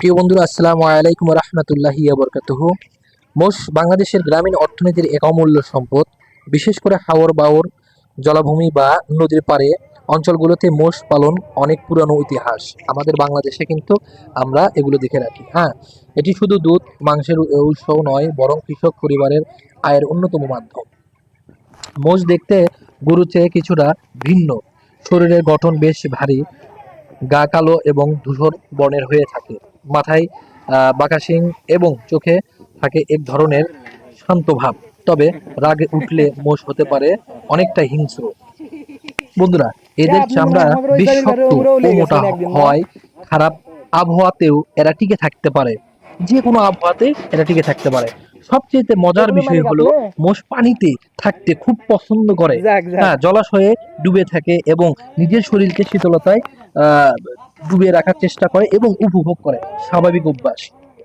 প্রিয় বন্ধুরা, আসসালামু আলাইকুম রহমতুল্লাহি বরকাতুহু মোষ বাংলাদেশের গ্রামীণ অর্থনীতির এক অমূল্য সম্পদ। বিশেষ করে হাওর বাওর, জলাভূমি বা নদীর পাড়ে অঞ্চলগুলোতে মোষ পালন অনেক পুরানো ইতিহাস। আমাদের বাংলাদেশে কিন্তু আমরা এগুলো দেখে রাখি। হ্যাঁ এটি শুধু দুধ, মাংসের উৎসও নয়, বরং কৃষক পরিবারের আয়ের অন্যতম মাধ্যম। মোষ দেখতে গরু চেয়ে কিছুটা ভিন্ন। শরীরের গঠন বেশ ভারী, গা কালো এবং ধূসর বর্ণের হয়ে থাকে। মাথায় বাঁকা শিং এবং চোখে থাকে এক ধরনের শান্ত ভাব। তবে রাগে উঠলে মোষ হতে পারে অনেকটা হিংস্র। বন্ধুরা এদের চামড়া বেশ শক্ত ও মোটা হয় খারাপ আবহাওয়াতেও এরা টিকে থাকতে পারে। যে কোনো আবহাওয়াতে এরা টিকে থাকতে পারে। সবচেয়ে মজার বিষয় হলো মোষ পানিতে থাকতে খুব পছন্দ করে। হ্যাঁ জলাশয়ে ডুবে থাকে এবং নিজের শরীরকে শীতলতায় ডুবিয়ে রাখার চেষ্টা করে এবং উপভোগ করে। স্বাভাবিক অভ্যাস।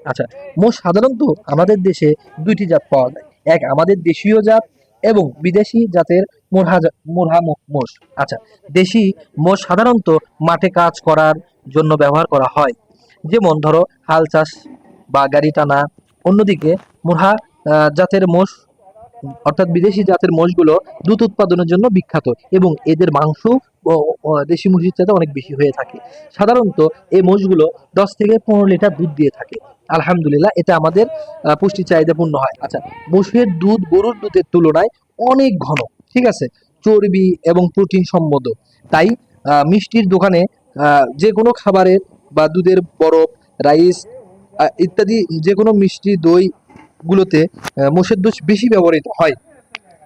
আচ্ছা মোষ সাধারণত আমাদের দেশে দুইটি জাত পাওয়া যায়। এক আমাদের দেশীয় জাত এবং বিদেশি জাতের মোরহা মোরহা মোষ। আচ্ছা দেশি মোষ সাধারণত মাঠে কাজ করার জন্য ব্যবহার করা হয়। যেমন ধরো হাল চাষ বা গাড়ি টানা। অন্যদিকে মোরহা জাতের মোষ অর্থাৎ বিদেশি জাতের মোষগুলো দুধ উৎপাদনের জন্য বিখ্যাত এবং এদের মাংস দেশি মুরগির চাইতে অনেক বেশি হয়ে থাকে। সাধারণত এই মোষগুলো দশ থেকে পনেরো লিটার দুধ দিয়ে থাকে। আলহামদুলিল্লাহ এটা আমাদের আহ, চাহিদা পূর্ণ হয়। আচ্ছা মোষের দুধ গরুর দুধের তুলনায় অনেক ঘন ঠিক আছে? চর্বি এবং প্রোটিন সম্মত। তাই মিষ্টির দোকানে যে কোনো খাবারের বা দুধের বরফ রাইস ইত্যাদি যে কোনো মিষ্টি দই গুলোতে মোষের দুধ বেশি ব্যবহৃত হয়।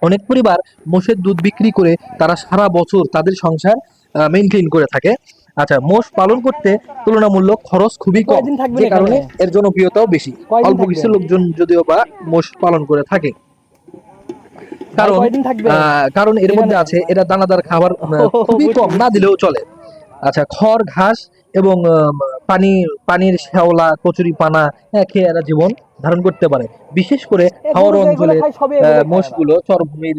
অনেক পরিবার মোষের দুধ বিক্রি করে তারা সারা বছর তাদের সংসার মেনটেন করে থাকে। আচ্ছা মোষ পালন করতে তুলনামূলক খরচ খুবই কম যে কারণে এর জনপ্রিয়তাও বেশি। অল্প কিছু লোকজন যদিও বা মোষ পালন করে থাকে। কারণ আহ, কারণ এর মধ্যে আছে এটা দানাদার খাবার খুবই কম না দিলেও চলে। আচ্ছা খড় ঘাস এবং পানি পানির শ্যাওলা কচুরি পানা খেয়ে এরা জীবন ধারণ করতে পারে। বিশেষ করে হাওর অঞ্চলে আহ, মোষগুলো চরভূমির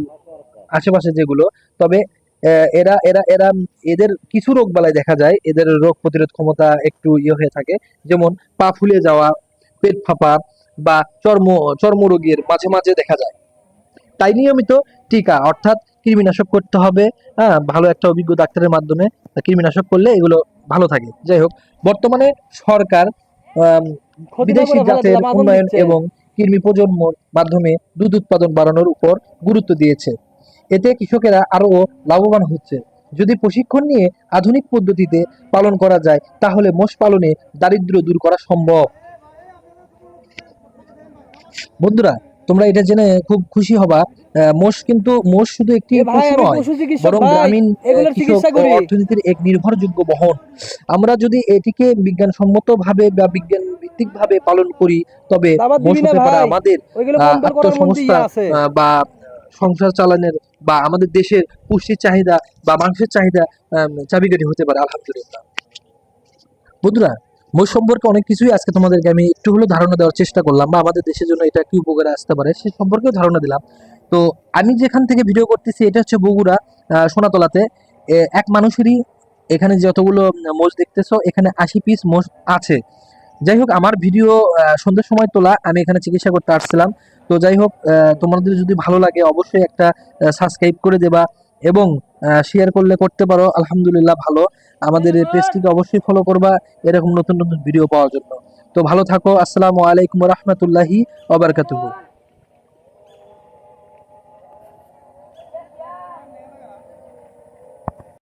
আশেপাশে যেগুলো তবে আহ, এরা এরা এরা এদের কিছু রোগ বালাই দেখা যায় এদের রোগ প্রতিরোধ ক্ষমতা একটু ইয়ে হয়ে থাকে যেমন পা ফুলে যাওয়া পেট ফাঁপা বা চর্ম চর্মরোগের মাঝে মাঝে দেখা যায়। তাই নিয়মিত টিকা অর্থাৎ কৃমিনাশক করতে হবে। হ্যাঁ ভালো একটা অভিজ্ঞ ডাক্তারের মাধ্যমে কৃমিনাশক করলে এগুলো ভালো থাকে। যাই হোক বর্তমানে সরকার বিদেশি জাতের উন্নয়ন এবং কৃমি প্রজন্মর মাধ্যমে দুধ উৎপাদন বাড়ানোর উপর গুরুত্ব দিয়েছে। এতে কৃষকেরা আরও লাভবান হচ্ছে। যদি প্রশিক্ষণ নিয়ে আধুনিক পদ্ধতিতে পালন করা যায় তাহলে মোষ পালনে দারিদ্র্য দূর করা সম্ভব। বন্ধুরা তোমরা এটা জেনে খুব খুশি হবা। মোষ কিন্তু মোষ শুধু একটি পশু নয় বরং গ্রামীণ কৃষক। অর্থনীতির এক নির্ভরযোগ্য বহন। আমরা যদি এটিকে বিজ্ঞানসম্মত ভাবে বা বিজ্ঞান ভিত্তিক ভাবে পালন করি তবে মোষ হতে পারে আমাদের আত্মসংস্থা বা সংসার চালানোর বা আমাদের দেশের পুষ্টির চাহিদা বা মাংসের চাহিদা চাবিকাঠি হতে পারে আলহামদুলিল্লাহ। বন্ধুরা মোষ সম্পর্কে অনেক কিছুই আজকে তোমাদেরকে আমি একটু হলেও ধারণা দেওয়ার চেষ্টা করলাম বা আমাদের দেশের জন্য এটা কি উপকারে আসতে পারে সে সম্পর্কেও ধারণা দিলাম। তো আমি যেখান থেকে ভিডিও করতেছি, এটা হচ্ছে বগুড়া সোনাতলাতে। এক মানুষেরই এখানে যতগুলো মোষ দেখতেছো, এখানে আশি পিস মোষ আছে। যাই হোক, আমার ভিডিও সন্ধ্যের সময় তোলা, আমি এখানে চিকিৎসা করতে আসছিলাম। তো যাই হোক তোমাদের যদি ভালো লাগে, অবশ্যই একটা সাবস্ক্রাইব করে দেবা এবং শেয়ার করলে করতে পারো। আলহামদুলিল্লাহ ভালো। আমাদের এই পেজটিকে অবশ্যই ফলো করবা। এরকম নতুন নতুন ভিডিও পাওয়ার জন্য। তো ভালো থাকো। আসসালামু আলাইকুম রহমতুল্লাহি ওবরকাতুহু